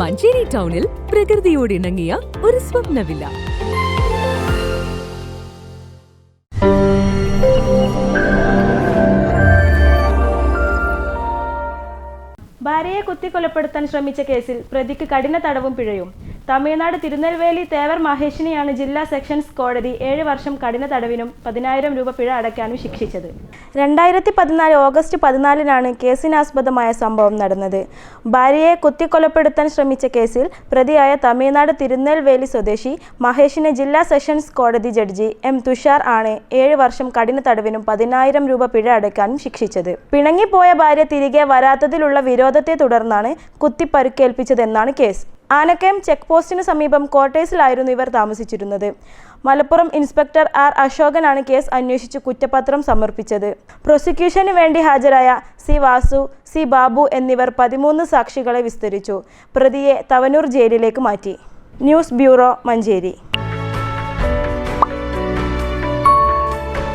മഞ്ചേരി ടൗണിൽ പ്രകൃതിയോട് ഇണങ്ങിയ ഒരു സ്വപ്ന വില്ല ഭാര്യയെ കുത്തിക്കൊലപ്പെടുത്താൻ ശ്രമിച്ച കേസിൽ പ്രതിക്ക് കഠിന തടവും പിഴയും. തമിഴ്നാട് തിരുനെൽവേലി തേവർ മഹേഷിനെയാണ് ജില്ലാ സെഷൻസ് കോടതി ഏഴ് വർഷം കഠിന തടവിനും പതിനായിരം രൂപ പിഴ അടയ്ക്കാനും ശിക്ഷിച്ചത്. രണ്ടായിരത്തി പതിനാല് ഓഗസ്റ്റ് പതിനാലിനാണ് കേസിനാസ്പദമായ സംഭവം നടന്നത്. ഭാര്യയെ കുത്തിക്കൊലപ്പെടുത്താൻ ശ്രമിച്ച കേസിൽ പ്രതിയായ തമിഴ്നാട് തിരുനെൽവേലി സ്വദേശി മഹേഷിനെ ജില്ലാ സെഷൻസ് കോടതി ജഡ്ജി എം തുഷാർ ആണ് ഏഴ് വർഷം കഠിന തടവിനും പതിനായിരം രൂപ പിഴ അടയ്ക്കാനും ശിക്ഷിച്ചത്. പിണങ്ങിപ്പോയ ഭാര്യ തിരികെ വരാത്തതിലുള്ള വിരോധത്തെ തുടർന്നാണ് കുത്തി പരുക്കേൽപ്പിച്ചതെന്നാണ് കേസ്. ആനക്കയം ചെക്ക് പോസ്റ്റിന് സമീപം ക്വാർട്ടേഴ്സിലായിരുന്നു ഇവർ താമസിച്ചിരുന്നത്. മലപ്പുറം ഇൻസ്പെക്ടർ ആർ അശോകനാണ് കേസ് അന്വേഷിച്ച് കുറ്റപത്രം സമർപ്പിച്ചത്. പ്രോസിക്യൂഷന് വേണ്ടി ഹാജരായ സി വാസു സി ബാബു എന്നിവർ പതിമൂന്ന് സാക്ഷികളെ വിസ്തരിച്ചു. പ്രതിയെ തവനൂർ ജയിലിലേക്ക് മാറ്റി. News bureau Manjeri.